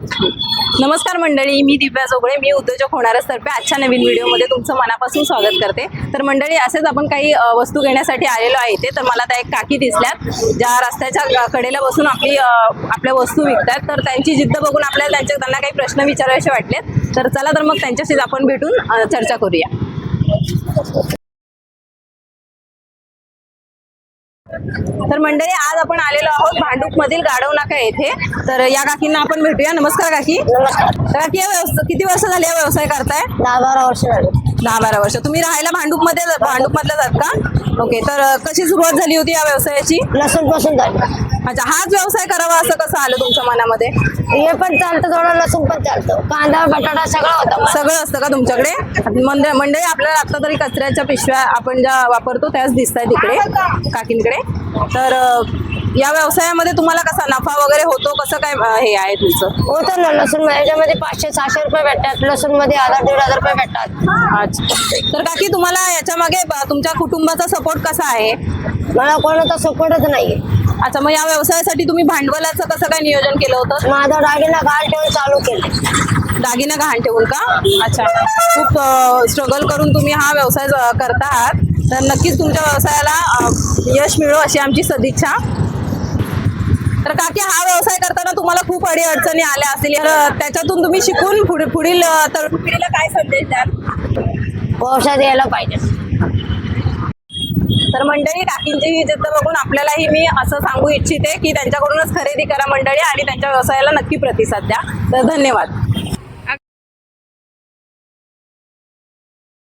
नमस्कार मंडळी मी दिव्या जोगळे. मी उद्योजक होणारच तर्फे आजच्या नवीन व्हिडिओमध्ये तुमचं मनापासून स्वागत करते. तर मंडळी असेच आपण काही वस्तू घेण्यासाठी आलेलो आहे ते तर मला त्या एक काकी दिसल्यात ज्या रस्त्याच्या कडेला बसून आपली आपल्या वस्तू विकतात तर त्यांची जिद्द बघून आपल्याला त्यांच्या त्यांना काही प्रश्न विचारायचे वाटलेत. तर चला तर मग त्यांच्याशीच आपण भेटून चर्चा करूया. तर मंडळी आज आपण आलेलो आहोत भांडूप मधील गाडव नाका येथे. तर या काकींना आपण भेटूया. नमस्कार काकी. नमस्कार काकी या व्यवसाय किती वर्ष झाली व्यवसाय करताय? दहा बारा वर्ष झाले. दहा बारा वर्ष. तुम्ही राहायला भांडूपमध्ये भांडूप मधल्या जात का? ओके तर कशी सुरुवात झाली होती या व्यवसायाची? लसूणपासून झाली अच्छा हाच व्यवसाय करावा असं कसं आलं तुमच्या मनामध्ये? हे पण चालतं थोडं लसूण पण चालतं. कांदा बटाटा सगळं होतं सगळं असतं का तुमच्याकडे? मंड- मंडळी आपल्याला आता तरी कचऱ्याच्या पिशव्या आपण ज्या वापरतो त्याच दिसत आहेत तिकडे काकींकडे. तर या व्यवसायामध्ये तुम्हाला कसा नफा वगैरे होतो? कसं काय हे आहे तुमचं? होतं ना लसूण याच्यामध्ये पाचशे सहाशे रुपये भेटतात. लसूणमध्ये हजार दीड हजार रुपये भेटतात. अच्छा. तर काकी तुम्हाला याच्या मागे तुमच्या कुटुंबाचा सपोर्ट कसा आहे? मला कोणाचा सपोर्टच नाहीये. अच्छा मग या व्यवसायासाठी तुम्ही भांडवलाचं कसं काय नियोजन केलं होतं? माझा दागिना घाल ठेवून चालू केले. दागिना गहाण ठेवून का? अच्छा. खूप स्ट्रगल करून तुम्ही हा व्यवसाय करता आहात तर नक्कीच तुमच्या व्यवसायाला यश मिळो अशी आमची सदिच्छा. तर काकी हा व्यवसाय करताना तुम्हाला खूप अडी अडचणी आल्या असतील. तर त्याच्यातून तुम्ही शिकून पुढे पुढील तरुण पिढीला काय संदेश द्याल? व्यवसाय यायला पाहिजे. तर मंडळी काकींची ही जिद्द बघून आपल्यालाही मी असं सांगू इच्छिते की त्यांच्याकडूनच खरेदी करा मंडळी आणि त्यांच्या व्यवसायाला नक्की प्रतिसाद द्या. तर धन्यवाद.